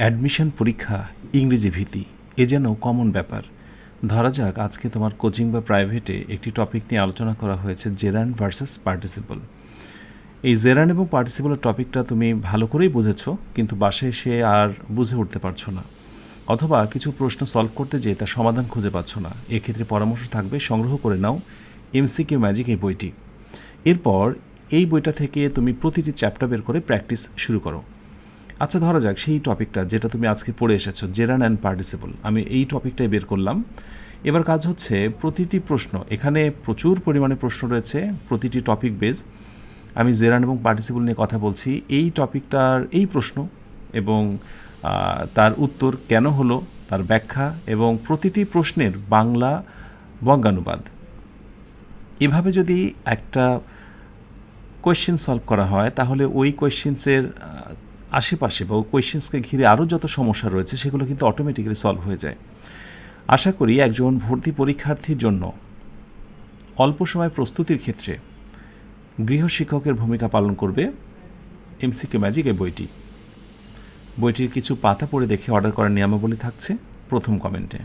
Admission পরীক্ষা ইংরেজি ভীতি, এ যেন কমন ব্যাপার। ধরা যাক, আজকে তোমার কোচিং বা প্রাইভেটে একটি টপিক নিয়ে আলোচনা করা হয়েছে জেরান ভার্সেস পার্টিসিপল এই জেরান এবং পার্টিসিপলের টপিকটা তুমি ভালো করেই বুঝেছ, কিন্তু বাসায় এসে আর বুঝে উঠতে পারছ না। অথবা কিছু প্রশ্ন সলভ করতে যেয়ে তার সমাধান খুঁজে পাচ্ছ না। এক্ষেত্রে পরামর্শ থাকবে, সংগ্রহ করে নাও এমসিকিউ ম্যাজিক এই বইটি। এরপর এই বইটা থেকে তুমি প্রতিটি চ্যাপ্টার বের করে প্র্যাকটিস শুরু করো। আচ্ছা ধরা যাক সেই টপিকটা যেটা তুমি আজকে পড়ে এসেছ, জেরান অ্যান্ড পার্টিসিপল। আমি এই টপিকটাই বের করলাম। এবার কাজ হচ্ছে প্রতিটি প্রশ্ন, এখানে প্রচুর পরিমাণে প্রশ্ন রয়েছে, প্রতিটি টপিক বেস। আমি জেরান এবং পার্টিসিপল নিয়ে কথা বলছি। এই টপিকটার এই প্রশ্ন এবং তার উত্তর কেন হলো, তার ব্যাখ্যা এবং প্রতিটি প্রশ্নের বাংলা বঙ্গানুবাদ। এভাবে যদি একটা কোয়েশ্চেন সলভ করা হয়, তাহলে ওই কোয়েশ্চেন্সের আশেপাশে বা কোয়েশ্চেন্সকে ঘিরে আরও যত সমস্যা রয়েছে, সেগুলো কিন্তু অটোমেটিক্যালি সলভ হয়ে যায়। আশা করি একজন ভর্তি পরীক্ষার্থীর জন্য অল্প সময় প্রস্তুতির ক্ষেত্রে গৃহশিক্ষকের ভূমিকা পালন করবে এমসিকে ম্যাজিক এই বইটি। বইটির কিছু পাতা পড়ে দেখে অর্ডার করার নিয়মাবলী থাকছে। প্রথম কমেন্টে